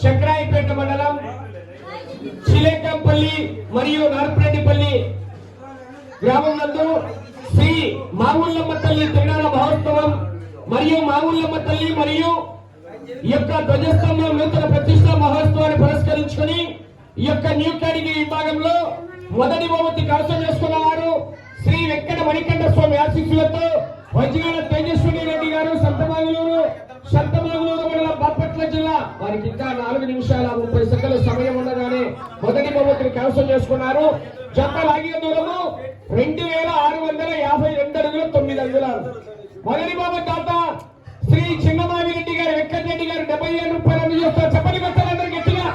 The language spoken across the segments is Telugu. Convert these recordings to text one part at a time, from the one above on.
చక్రాయిపేట మండలం చిలేకంపల్లి మరియు నరపరెడ్డిపల్లి గ్రామం నందు శ్రీ మావుల్లమ్మ తల్లి తిరునాళ మహోత్సవం మరియు మావుల్లమ్మ తల్లి మరియు ఈ యొక్క ధ్వజస్తంభం నూతన ప్రతిష్ట మహోత్సవాన్ని పురస్కరించుకొని ఈ యొక్క న్యూ కేటగిరీ విభాగంలో మొదటి బహుమతి కవసం చేసుకున్నవారు శ్రీ వెంకట మణికంఠ స్వామి ఆశీస్సులతో వజ్రాల నిమిషాల ముప్పై సెకండ్ల సమయం ఉండగానే మొదటి బహుమతిని కవసం చేసుకున్నారు. జత లాగిన దూరము రెండు వేల ఆరు వందల యాభై రెండు అడుగులు తొమ్మిది అంగుళాలు మొదటి బహుమతి తాత శ్రీ చిన్నమావి రెడ్డి గారు వెంకటరెడ్డి గారు డెబ్బై ఏడు రూపాయలు అందజేస్తారు చెప్పని పెట్టాలందరూ గట్టిగా.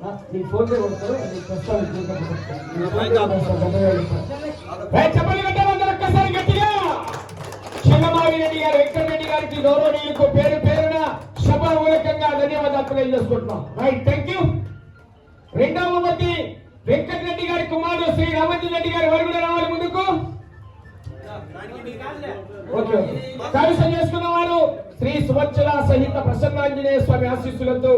ఆ, నీ ఫోన్ పే కొడతారు, అది ప్రస్తుతానికి చూద్దాం. ఒక్కసారి గట్టిగా. చిన్నమావి రెడ్డి గారు వెంకటరెడ్డి గారికి గౌరవనీయులకు పేరు పేరున సభామూలకంగా ధన్యవాదాలు తెలియజేసుకుంటున్నాం. రైట్ థ్యాంక్ యూ రెండవ మంది వెంకటరెడ్డి గారి కుమారుడు శ్రీ రామంజన్ రెడ్డి గారి వరకు రావాలి ముందుకు. ఓకే కలుషం చేసుకున్న వారు శ్రీ సువచ్చల సహిత ప్రసన్నాంజనేయ స్వామి ఆశీస్సులతో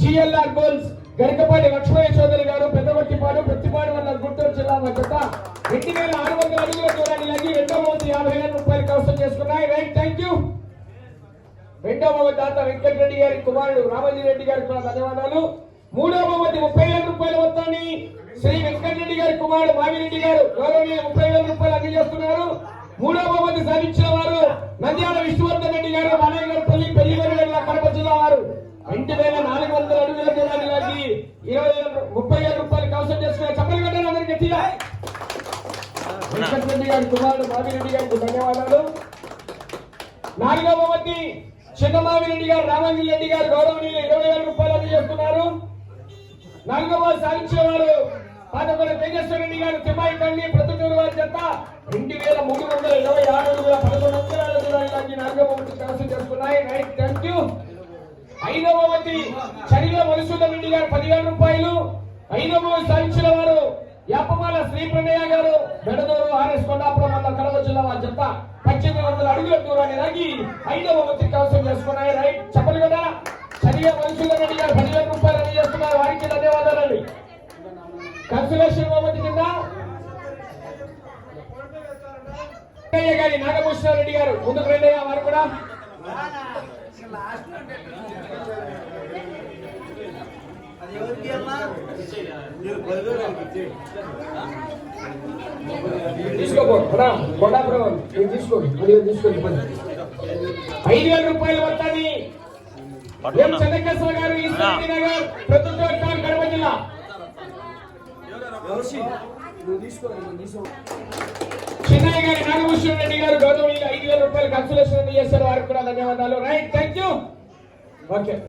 జిఎల్ఆర్ గోల్స్ గరికపాటి లక్ష్మయ్య చౌదరి గారు పెద్దవట్టిపాడు ప్రతిపాడు వల్ల గుంటూరు జిల్లా మధ్యత రెండు వేల ఆరు వందల అడుగుల దూరాన్ని లాగి రెండో వంతు యాభై వేల రూపాయలు కవసం చేసుకున్నాయి. రైట్ థ్యాంక్ యూ రెండవ దాత వెంకటరెడ్డి గారి కుమారుడు రామజీ రెడ్డి గారికి కూడా ధన్యవాదాలు. మూడవ బహుమతి ముప్పై వేల రూపాయల మొత్తాన్ని శ్రీ వెంకటరెడ్డి గారి కుమారుడు మావిరెడ్డి గారు గౌరవనీయ ముప్పై వేల రూపాయలు అందజేస్తున్నారు. మూడవ బహుమతి సాధించిన వారు నంద్యాల విష్ణువర్ధన్ రెడ్డి గారు మానయ్యపల్లి పెళ్ళిగొండ కడప జిల్లా వారు. రెండు వేల నాలుగు వందల అడుగుల లాగి ఇరవై ముప్పై వేల రూపాయలు కవసం చేసుకున్న చప్పలు కట్టారు అందరికి గట్టిగా. వెంకటరెడ్డి గారి కుమారుడు మావిరెడ్డి గారికి ధన్యవాదాలు. నాలుగవ బహుమతి చిన్నమావిరెడ్డి గారు రామంజీ రెడ్డి గారు గౌరవనీయులు ఇరవై వేల రూపాయలు అందజేస్తున్నారు నాలుగవ సాధించిన పాతకొండ తేజస్వర రెడ్డి గారు తిమ్మాయి తల్లి ప్రతిటూరు వారి చెత్త. రెండు వేల మూడు వందల ఇరవై ఆరు అడుగుల పదకొండు వందల దూరానికి నాలుగవ బహుమతి కవసం చేసుకున్నాయి రైట్ థ్యాంక్ యూ. ఐదవ బహుమతి చరిల మనుషుల రెడ్డి గారు పదివేల రూపాయలు. ఐదవ సాధించిన వారు యాపమాల శ్రీ ప్రణయ్య గారు బెడదూరు ఆర్ఎస్ కొండాపురం మండల కడప జిల్లా వారి చెత్త. పద్దెనిమిది వందల అడుగుల దూరాన్ని లాగి ఐదవ బహుమతి కవసం చేసుకున్నాయి. రైట్ చెప్పలు కదా? చరిల మనుషులు అడిగారు గారు పదివేల రూపాయలు అని చేస్తున్నారు. వారికి ధన్యవాదాలండి కన్సులేషన్ బహుమతి కింద? గారి నాగభూషణ రెడ్డి గారు ముందుకు రెండయ్య వారు కూడా. కొండాపురం మీరు తీసుకోండి తీసుకోండి పని. ఐదు వేల రూపాయలు చెన్నకేశ్వర గారు ఈశ్వరి నగర్ ప్రొద్దుటూరు టౌన్ కడప జిల్లా. చిన్నయ్య గారి నాగభూషణ రెడ్డి గారు గౌరవనీయులు ఐదు వేల రూపాయలు కన్సులేషన్ చేశారు. వారికి కూడా ధన్యవాదాలు. Right thank you okay